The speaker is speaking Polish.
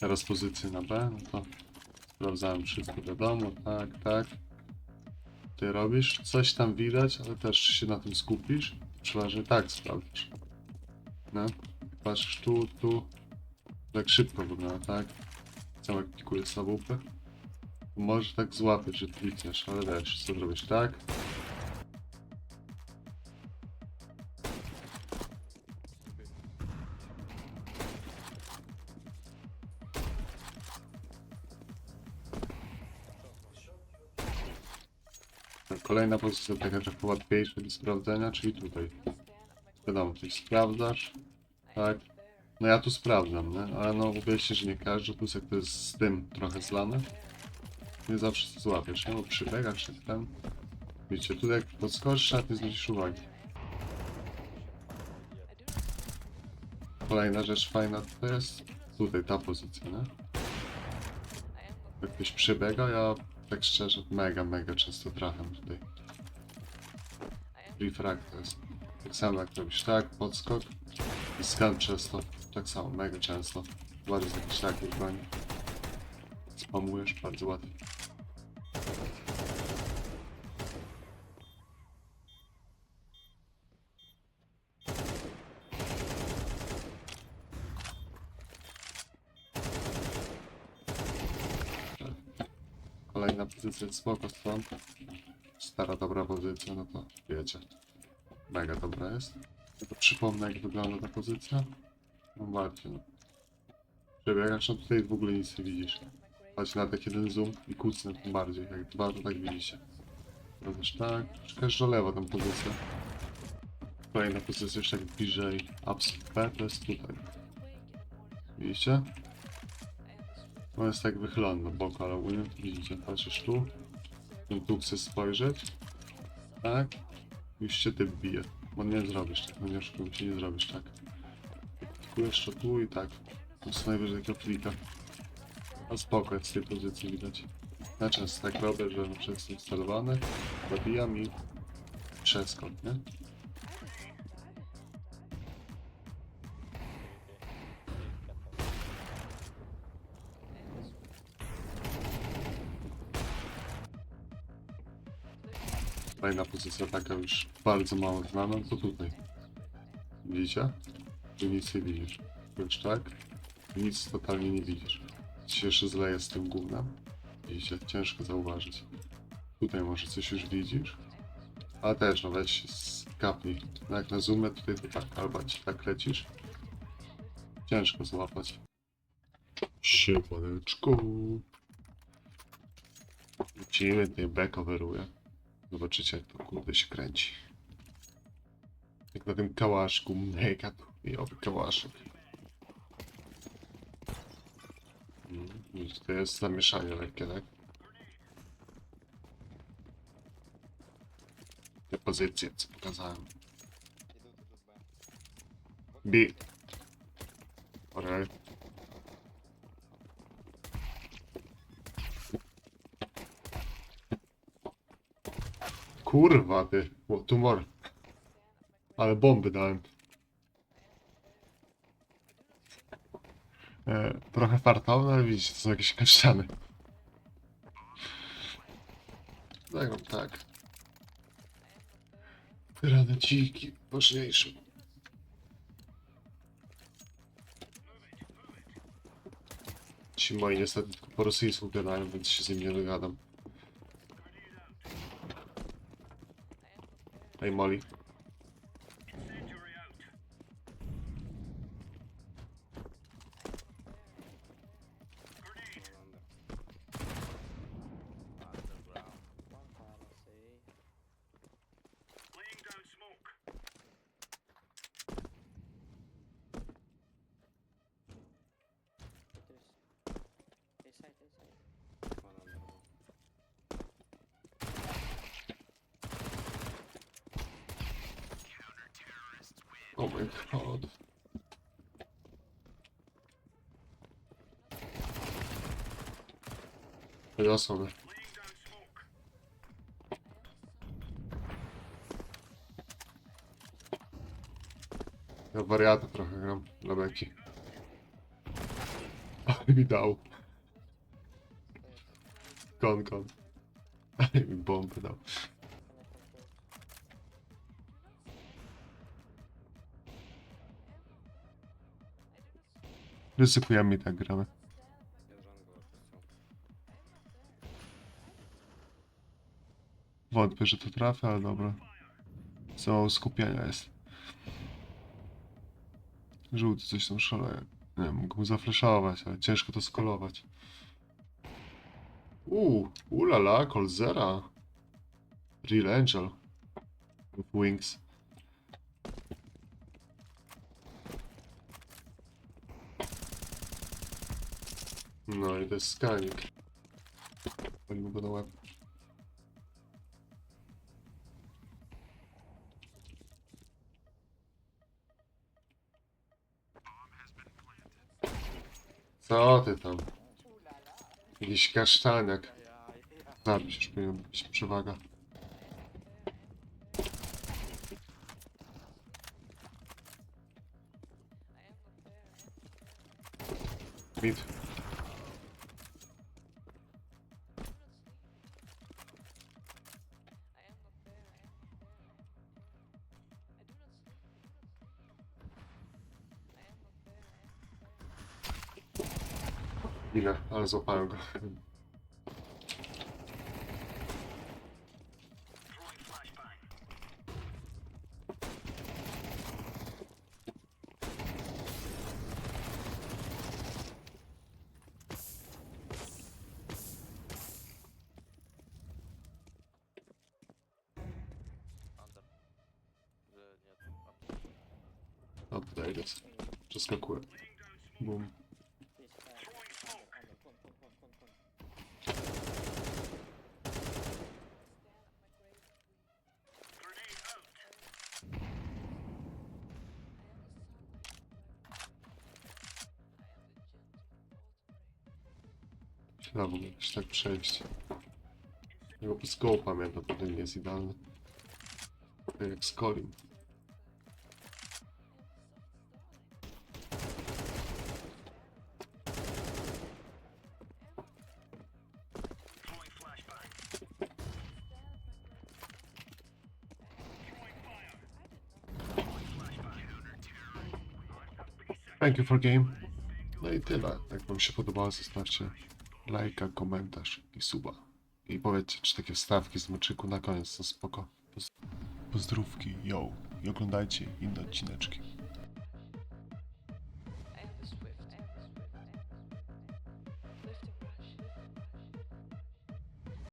Teraz pozycję na B, no to sprawdzałem wszystko wiadomo, tak, tak. Ty robisz, coś tam widać, ale też się na tym skupisz. Przeważnie tak sprawdzisz. No, patrzysz tu, tu. Tak szybko wygląda, tak? Sam jak pikuje sabupę. Może tak złapać, że klikniesz, ale wiesz, co zrobisz, tak? Kolejna pozycja taka trochę łatwiejsza do sprawdzenia, czyli tutaj. Wiadomo, tutaj sprawdzasz, tak? No ja tu sprawdzam, nie? Ale no uwierzcie, że nie każdy, plus jak to jest z tym trochę zlane, nie zawsze to złapiesz, nie? Bo przybiegasz się tam. Wiecie, tutaj jak podskoczysz, nawet nie zwrócisz uwagi. Kolejna rzecz fajna to jest tutaj ta pozycja, nie? Jak ktoś przebiega, ja tak szczerze mega, mega często trafiam tutaj. Refrag to jest. Tak samo jak robisz tak, podskok i skan często. Tak samo, mega często. Bardzo z jakichś takich broni. Spamujesz bardzo łatwo. Kolejna pozycja spoko stąd. Stara dobra pozycja, no to wiecie. Mega dobra jest. Tylko przypomnę jak wygląda ta pozycja. No bardziej no. Przebiegasz, no tutaj w ogóle nic nie widzisz. Chodź na tak jeden zoom i kucnę tym bardziej, jak dwa to tak widzicie. Robisz tak, czekasz do lewa tą pozycję. Kolejna pozycja już tak bliżej upside P, to jest tutaj. Widzicie? On jest tak wychylony na bok, ale ogólnie widzicie, patrzysz tu. Tu chcesz spojrzeć. Tak. Już się ty bije. Bo nie zrobisz tak, no nie się, nie zrobisz tak. Tu jeszcze tu i tak. To co najwyżej takiego plika. A spoko, jak z tej pozycji widać. Ja często tak robię, że jestem celowany, zabijam i przeskok, nie? Kolejna pozycja taka już bardzo mało znana, to tutaj. Widzicie? Tu nic nie widzisz. Już tak? Nic totalnie nie widzisz. Ci jeszcze zleje z tym gównem. Widzicie? Ciężko zauważyć. Tutaj może coś już widzisz. Ale też, no weź skapnij. No jak na zoomie tutaj to tak, albo ci tak lecisz. Ciężko złapać. Siemaneczku. Lecimy, tutaj back overuje. Zobaczycie jak to kurde się kręci. Jak na tym kałaszku, mega chujowy kałaszek. Mm, To jest zamieszanie lekkie, tak? Te pozycje, co pokazałem. B. Alright. Kurwa ty, o, tumor. Ale bomby dałem. E, trochę fartowne, ale widzicie, to są jakieś kaszczany. Zagram tak. Granaciki, ważniejsze. Ci moi niestety tylko po rosyjsku gadają, więc się z nim nie dogadam. Hey, Molly. Oh my god. Dwie osoby. Ja wariata trochę gram dla beki. mi dał. Kon, kon. Ale mi bombę dał. Ryzykujemy i tak gramy. Wątpię, że to trafię, ale dobra. Mało skupienia jest. Żółty coś tam szaleje. Nie wiem, mógł mu zaflaszować, ale ciężko to skolować. Uuu, ulala, Colzera. Real Angel. With wings. No i to jest skanik. Walimy go na łeb. Co ty tam? Jakiś kasztaniak. Zabić już powinien być przewaga. Mid. Ile, ale złapałem go. Update. Przeskakuję. Boom. Trzeba w tak przejść. Jego scope pamiętam, to nie jest idealny. Jak z Colim. Thank you for game. No i tyle. Jak wam się podobało, zostawcie lajka, komentarz i suba. I powiedzcie, czy takie stawki z meczyku na koniec są spoko. Poz- Pozdrówki, yo. I oglądajcie inne odcineczki.